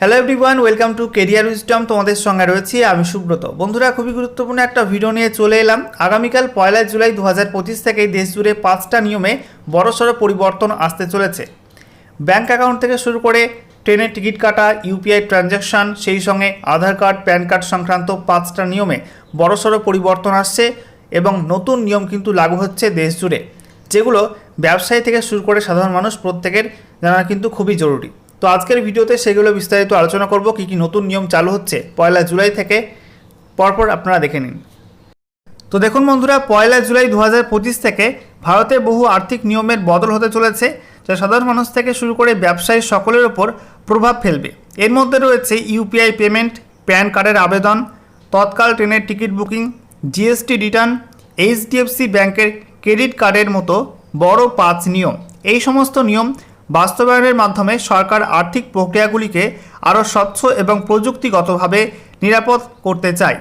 Hello everyone welcome to career wisdom তোমাদের সঙ্গে রয়েছি আমি সুব্রত। বন্ধুরা, খুবই গুরুত্বপূর্ণ একটা ভিডিও নিয়ে চলে এলাম। আগামীকাল পয়লা জুলাই দু হাজার পঁচিশ থেকে দেশ জুড়ে পাঁচটা নিয়মে বড়সড় পরিবর্তন আসতে চলেছে। ব্যাংক অ্যাকাউন্ট থেকে শুরু করে ট্রেনের টিকিট কাটা ইউপিআই ট্রানজ্যাকশন, সেই সঙ্গে আধার কার্ড, প্যান কার্ড সংক্রান্ত পাঁচটা নিয়মে বড়সড় পরিবর্তন আসছে এবং নতুন নিয়ম কিন্তু লাগু হচ্ছে দেশ জুড়ে, যেগুলো ব্যবসায়ী থেকে শুরু করে সাধারণ মানুষ প্রত্যেকের জানা কিন্তু খুবই জরুরি। তো আজকের ভিডিওতে সেগুলো বিস্তারিত আলোচনা করব, কী কী নতুন নিয়ম চালু হচ্ছে। পয়লা জুলাই থেকে পরপর আপনারা দেখে নিন। তো দেখুন বন্ধুরা, পয়লা জুলাই দু থেকে ভারতে বহু আর্থিক নিয়মের বদল হতে চলেছে, যা সাধারণ মানুষ থেকে শুরু করে ব্যবসায়ী সকলের ওপর প্রভাব ফেলবে। এর মধ্যে রয়েছে ইউপিআই পেমেন্ট, প্যান কার্ডের আবেদন, তৎকাল ট্রেনের ticket booking GST return HDFC ব্যাংকের ক্রেডিট কার্ডের মতো বড় পাঁচ নিয়ম। এই সমস্ত নিয়ম বাস্তবায়নের মাধ্যমে সরকার আর্থিক প্রক্রিয়াগুলিকে আরও স্বচ্ছ এবং প্রযুক্তিগতভাবে নিরাপদ করতে চায়।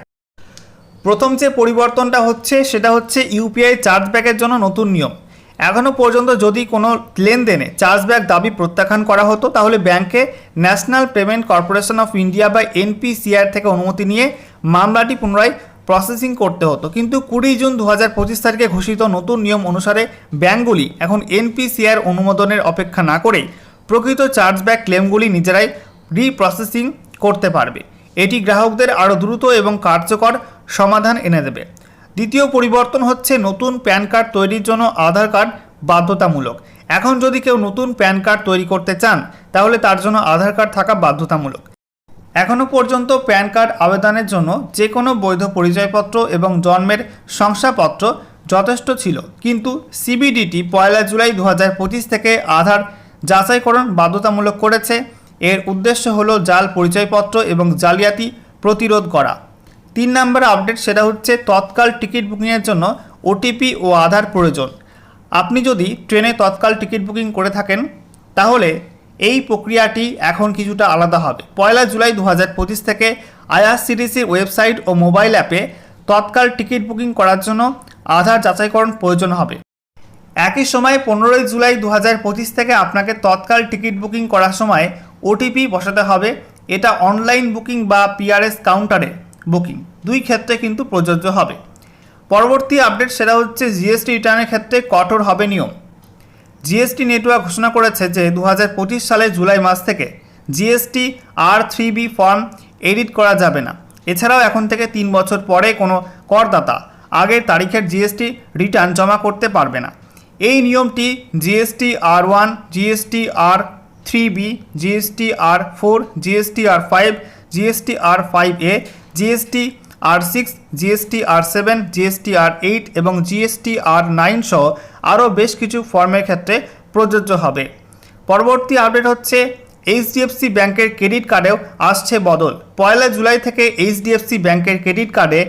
প্রথম যে পরিবর্তনটা হচ্ছে, সেটা হচ্ছে ইউপিআই চার্জব্যাকের জন্য নতুন নিয়ম। এখনও পর্যন্ত যদি কোনো লেনদেনে চার্জব্যাক দাবি প্রত্যাখ্যান করা হতো, তাহলে ব্যাংকে National Payment Corporation of India বা এনপিসিআর থেকে অনুমতি নিয়ে মামলাটি পুনরায় প্রসেসিং করতে হতো। কিন্তু কুড়ি জুন দু হাজার পঁচিশ তারিখে ঘোষিত নতুন নিয়ম অনুসারে ব্যাঙ্কগুলি এখন এনপিসিআর অনুমোদনের অপেক্ষা না করেই প্রকৃত চার্জব্যাক ক্লেমগুলি নিজেরাই রিপ্রসেসিং করতে পারবে। এটি গ্রাহকদের আরও দ্রুত এবং কার্যকর সমাধান এনে দেবে। দ্বিতীয় পরিবর্তন হচ্ছে নতুন প্যান কার্ড তৈরির জন্য আধার কার্ড বাধ্যতামূলক। এখন যদি কেউ নতুন প্যান কার্ড তৈরি করতে চান, তাহলে তার জন্য আধার কার্ড থাকা বাধ্যতামূলক। এখনও পর্যন্ত প্যান কার্ড আবেদনের জন্য যে কোনো বৈধ পরিচয়পত্র এবং জন্মের শংসাপত্র যথেষ্ট ছিল। কিন্তু সিবিডিটি পয়লা জুলাই দু থেকে আধার যাচাইকরণ বাধ্যতামূলক করেছে। এর উদ্দেশ্য হলো জাল পরিচয়পত্র এবং জালিয়াতি প্রতিরোধ করা। তিন নম্বর আপডেট সেটা হচ্ছে তৎকাল টিকিট বুকিংয়ের জন্য ওটিপি ও আধার প্রয়োজন। আপনি যদি ট্রেনে তৎকাল টিকিট বুকিং করে থাকেন, তাহলে এই প্রক্রিয়াটি এখন কিছুটা আলাদা হবে। পয়লা জুলাই দু থেকে আইআরসিটিসির ওয়েবসাইট ও মোবাইল অ্যাপে তৎকাল টিকিট বুকিং করার জন্য আধার যাচাইকরণ প্রয়োজন হবে। একই সময় পনেরোই জুলাই দু থেকে আপনাকে তৎকাল টিকিট বুকিং করার সময় ওটিপি বসাতে হবে। এটা অনলাইন বুকিং বা পিআরএস কাউন্টারে বুকিং। দুই ক্ষেত্রে কিন্তু প্রযোজ্য হবে। পরবর্তী আপডেট সেটা হচ্ছে জিএসটি রিটার্নের ক্ষেত্রে কঠোর হবে নিয়ম। জিএসটি নেটওয়ার্ক ঘোষণা করেছে যে দু হাজার পঁচিশ সালের জুলাই মাস থেকে GST R three form edit করা যাবে না। এছাড়াও এখন থেকে তিন বছর পরে কোনো করদাতা আগের তারিখের জিএসটি রিটার্ন জমা করতে পারবে না। এই নিয়মটি GST R one, GST R three B, GST R four, GST R five, GST R five A, GST R six GST R seven GST R eight এবং জিএসটি আর নাইন সহ আরও বেশ কিছু ফর্মের ক্ষেত্রে প্রযোজ্য হবে। পরবর্তী আপডেট হচ্ছে এইচডিএফসি ব্যাংকের ক্রেডিট কার্ডেও আসছে বদল। পয়লা জুলাই থেকে এইচডিএফসি ব্যাংকের ক্রেডিট কার্ডে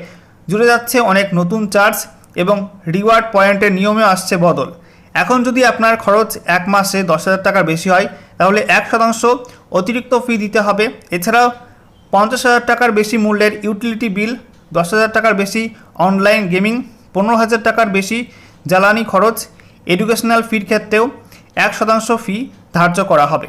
জুড়ে যাচ্ছে অনেক নতুন চার্জ এবং রিওয়ার্ড পয়েন্টের নিয়মে আসছে বদল। এখন যদি আপনার খরচ এক মাসে দশ হাজার টাকার বেশি হয়, তাহলে এক শতাংশ অতিরিক্ত ফি দিতে হবে। এছাড়াও পঞ্চাশ হাজার টাকার বেশি মূল্যের ইউটিলিটি বিল দশ হাজার টাকার বেশি অনলাইন গেমিং পনেরো হাজার টাকার বেশি জ্বালানি খরচ এডুকেশনাল ফির ক্ষেত্রেও এক শতাংশ ফি ধার্য করা হবে।